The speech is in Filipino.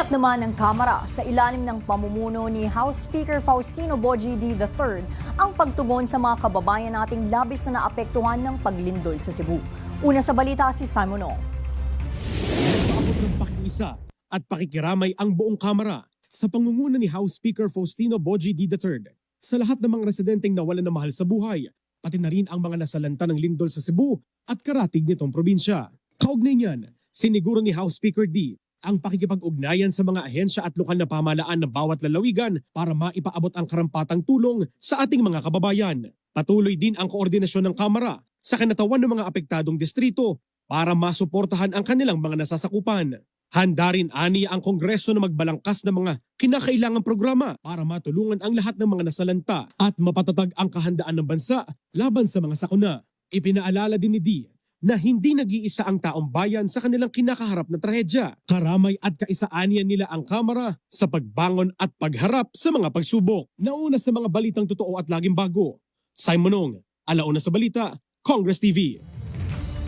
Tiniyak naman ng Kamara sa ilalim ng pamumuno ni House Speaker Faustino Boji D. III ang pagtugon sa mga kababayan nating labis na naapektuhan ng paglindol sa Cebu. Una sa balita si Simon Ong. Ng pakiisa at pakikiramay ang buong Kamara sa pangunguna ni House Speaker Faustino Boji D. III sa lahat ng mga residenteng nawalan ng mahal sa buhay, pati na rin ang mga nasalanta ng lindol sa Cebu at karatig nitong probinsya. Kaugnay niyan, siniguro ni House Speaker D ang pakikipag-ugnayan sa mga ahensya at lokal na pamalaan ng bawat lalawigan para maipaabot ang karampatang tulong sa ating mga kababayan. Patuloy din ang koordinasyon ng Kamara sa kinatawan ng mga apektadong distrito para masuportahan ang kanilang mga nasasakupan. Handa rin ani ang Kongreso na magbalangkas ng mga kinakailangang programa para matulungan ang lahat ng mga nasalanta at mapatatag ang kahandaan ng bansa laban sa mga sakuna. Ipinaalala din ni D na hindi nag-iisa ang taong bayan sa kanilang kinakaharap na trahedya. Karamay at kaisaanian nila ang Kamara sa pagbangon at pagharap sa mga pagsubok. Nauna sa mga balitang totoo at laging bago. Simon Ong, Alauna sa Balita, Congress TV.